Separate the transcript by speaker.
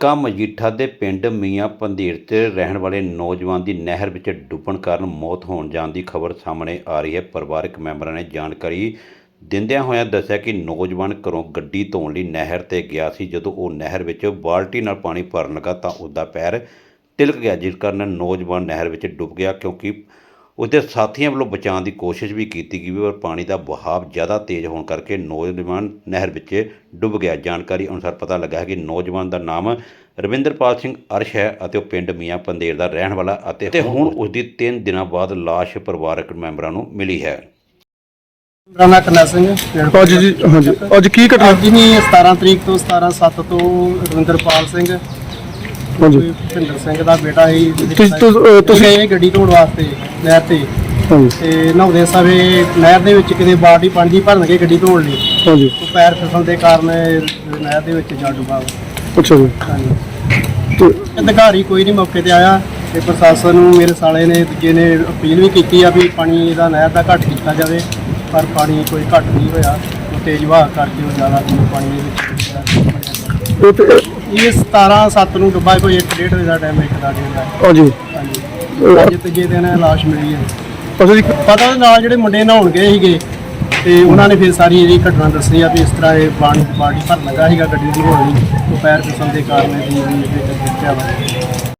Speaker 1: ਹਲਕਾ ਮਜੀਠਾ ਦੇ ਪਿੰਡ ਮੀਆਂ ਪੰਧੀਰ ਤੇ ਰਹਿਣ ਵਾਲੇ ਨੌਜਵਾਨ ਦੀ ਨਹਿਰ ਵਿੱਚ ਡੁੱਬਣ ਕਾਰਨ ਮੌਤ ਹੋਣ ਜਾਣ ਦੀ ਖਬਰ ਸਾਹਮਣੇ ਆ ਰਹੀ ਹੈ। ਪਰਿਵਾਰਕ ਮੈਂਬਰਾਂ ਨੇ ਜਾਣਕਾਰੀ ਦਿੰਦਿਆਂ ਹੋਇਆਂ ਦੱਸਿਆ ਕਿ ਨੌਜਵਾਨ ਘਰੋਂ ਗੱਡੀ ਧੋਣ ਲਈ ਨਹਿਰ ਤੇ ਗਿਆ ਸੀ। ਜਦੋਂ ਉਹ ਨਹਿਰ ਵਿੱਚ ਬਾਲਟੀ ਨਾਲ ਪਾਣੀ ਭਰਨ ਲੱਗਾ ਤਾਂ ਉਸਦਾ ਪੈਰ ਤਿਲਕ ਗਿਆ, ਜਿਸ ਕਾਰਨ ਨੌਜਵਾਨ ਨਹਿਰ ਵਿੱਚ ਡੁੱਬ ਗਿਆ, ਕਿਉਂਕਿ ਉਸਦੇ ਸਾਥੀਆਂ ਵੱਲੋਂ ਬਚਾਉਣ ਦੀ ਕੋਸ਼ਿਸ਼ ਵੀ ਕੀਤੀ ਗਈ ਪਰ ਪਾਣੀ ਦਾ ਵਹਾਅ ਜ਼ਿਆਦਾ ਤੇਜ਼ ਹੋਣ ਕਰਕੇ ਨੌਜਵਾਨ ਨਹਿਰ ਵਿੱਚ ਡੁੱਬ ਗਿਆ। ਜਾਣਕਾਰੀ ਅਨੁਸਾਰ ਪਤਾ ਲੱਗਾ ਹੈ ਕਿ ਨੌਜਵਾਨ ਦਾ ਨਾਮ ਰਵਿੰਦਰਪਾਲ ਸਿੰਘ ਅਰਸ਼ ਹੈ ਅਤੇ ਉਹ ਪਿੰਡ ਮੀਆਂ ਪੰਦੇਰ ਦਾ ਰਹਿਣ ਵਾਲਾ ਅਤੇ ਹੁਣ ਉਸ ਦੀ 3 ਦਿਨਾਂ ਬਾਅਦ ਲਾਸ਼ ਪਰਿਵਾਰਕ ਮੈਂਬਰਾਂ ਨੂੰ ਮਿਲੀ ਹੈ।
Speaker 2: ਮੇਰਾ ਕਰਨੈਲ ਸਿੰਘ
Speaker 3: ਅੱਜ ਜੀ ਹਾਂਜੀ। ਅੱਜ ਕੀ ਘਟਨਾ?
Speaker 2: ਅੱਜ ਨਹੀਂ 17 ਤਰੀਕ ਤੋਂ 17 7 ਤੋਂ ਰਵਿੰਦਰਪਾਲ ਸਿੰਘ
Speaker 3: ਹਾਂਜੀ।
Speaker 2: ਭਿੰਦਰ ਸਿੰਘ ਦਾ ਬੇਟਾ ਸੀ
Speaker 3: ਤੁਸੀਂ- ਤੁਸ- ਅਹ ਤੁਸੀਂ-
Speaker 2: ਗਏ ਗੱਡੀ ਧੋਣ ਵਾਸਤੇ ਨਹਿਰ ਤੇ।
Speaker 3: ਹਾਂਜੀ।
Speaker 2: ਤੇ ਨਹਾਉਂਦੇ ਸਮੇਂ ਨਹਿਰ ਦੇ ਵਿੱਚ ਕਿਤੇ ਬਾਲਟੀ ਪਾਣੀ ਦੀ ਭਰਨ ਗਏ ਗੱਡੀ ਧੋਣ ਲਈ।
Speaker 3: ਹਾਂਜੀ।
Speaker 2: ਉਹ ਪੈਰ ਫਿਸਲਣ ਦੇ ਕਾਰਨ ਨਹਿਰ ਦੇ ਵਿੱਚ ਜਾ ਡੁੱਬਾ। ਵਾ।
Speaker 3: ਅੱਛਾ ਜੀ।
Speaker 2: ਹਾਂਜੀ।
Speaker 3: ਤੇ
Speaker 2: ਅਧਿਕਾਰੀ ਕੋਈ ਨਹੀਂ ਮੌਕੇ ਤੇ ਆਇਆ ਤੇ ਪ੍ਰਸ਼ਾਸਨ ਨੂੰ ਮੇਰੇ ਸਾਲੇ ਨੇ ਦੂਜੇ ਨੇ ਅਪੀਲ ਵੀ ਕੀਤੀ ਆ ਵੀ ਪਾਣੀ ਇਹਦਾ ਨਹਿਰ ਦਾ ਘੱਟ ਕੀਤਾ ਜਾਵੇ ਪਰ ਪਾਣੀ ਕੋਈ ਘੱਟ ਨਹੀਂ ਹੋਇਆ। ਉਹ ਤੇਜ਼ ਵਹਾਅ ਕਰਕੇ ਉਹ ਜ਼ਿਆਦਾ ਪਾਣੀ ਦੇ ਵਿੱਚ
Speaker 3: ਉਹ ਤੇ
Speaker 2: ਇਹ 17 7 ਨੂੰ ਡੁੱਬਾ ਕੋਈ 1.5 ਵਜੇ ਦਾ ਟਾਈਮ ਇੱਕ ਦਾ ਡੇਢ ਦਾ।
Speaker 3: ਹਾਂਜੀ
Speaker 2: ਹਾਂਜੀ। ਅੱਜ ਤੀਜੇ ਦਿਨ ਲਾਸ਼ ਮਿਲੀ ਹੈ।
Speaker 3: ਅੱਛਾ ਜੀ।
Speaker 2: ਪਤਾ ਦੇ ਨਾਲ ਜਿਹੜੇ ਮੁੰਡੇ ਨਹਾਉਣ ਗਏ ਸੀਗੇ ਤੇ ਉਹਨਾਂ ਨੇ ਫਿਰ ਸਾਰੀ ਇਹਦੀ ਘਟਨਾ ਦੱਸੀ ਆ ਵੀ ਇਸ ਤਰ੍ਹਾਂ ਇਹ ਪਾਣੀ ਦੀ ਬਾਲਟੀ ਭਰਨ ਲੱਗਾ ਸੀਗਾ ਗੱਡੀ ਦੀ ਹੋਣ ਪੈਰ ਫਿਸਲਣ ਦੇ ਕਾਰਨ ਵੀ ਇਹਦੇ ਵਿੱਚ ਡਿੱਗਿਆ ਵਾ